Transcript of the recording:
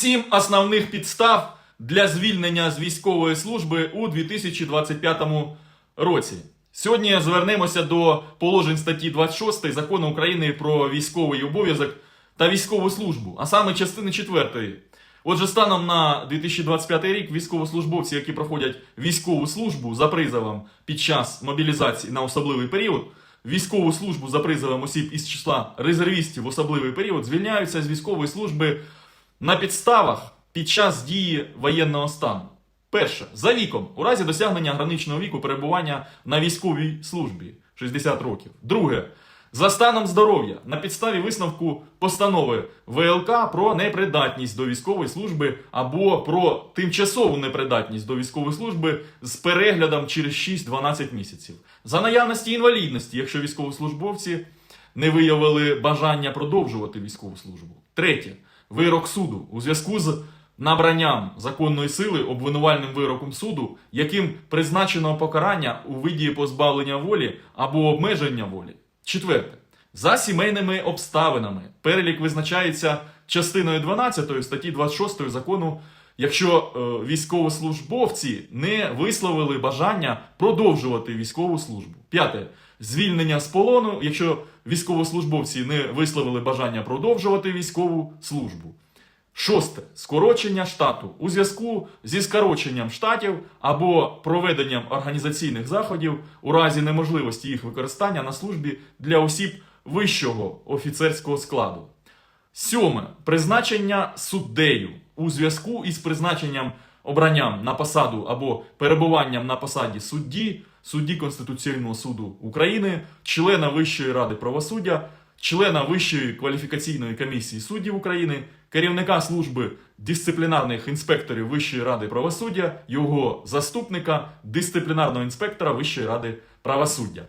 Сім основних підстав для звільнення з військової служби у 2025 році. Сьогодні звернемося до положень статті 26 закону України про військовий обов'язок та військову службу, а саме частини 4. Отже, станом на 2025 рік військовослужбовці, які проходять військову службу за призовом під час мобілізації на особливий період, військову службу за призовом осіб із числа резервістів в особливий період звільняються з військової служби на підставах під час дії воєнного стану. Перше, за віком, у разі досягнення граничного віку перебування на військовій службі 60 років. Друге, за станом здоров'я на підставі висновку постанови ВЛК про непридатність до військової служби або про тимчасову непридатність до військової служби з переглядом через 6-12 місяців. За наявності інвалідності, якщо військовослужбовці не виявили бажання продовжувати військову службу. Третє. Вирок суду у зв'язку з набранням законної сили обвинувальним вироком суду, яким призначено покарання у виді позбавлення волі або обмеження волі. Четверте. За сімейними обставинами перелік визначається частиною 12 статті 26 закону, якщо е, військовослужбовці не висловили бажання продовжувати військову службу. П'яте. Звільнення з полону, якщо військовослужбовці не висловили бажання продовжувати військову службу. Шосте. Скорочення штату у зв'язку зі скороченням штатів або проведенням організаційних заходів у разі неможливості їх використання на службі для осіб вищого офіцерського складу. Сьоме. Призначення суддею у зв'язку із призначенням обранням на посаду або перебуванням на посаді судді, судді Конституційного суду України, члена Вищої ради правосуддя, члена Вищої кваліфікаційної комісії суддів України, керівника служби дисциплінарних інспекторів Вищої ради правосуддя, його заступника, дисциплінарного інспектора Вищої ради правосуддя.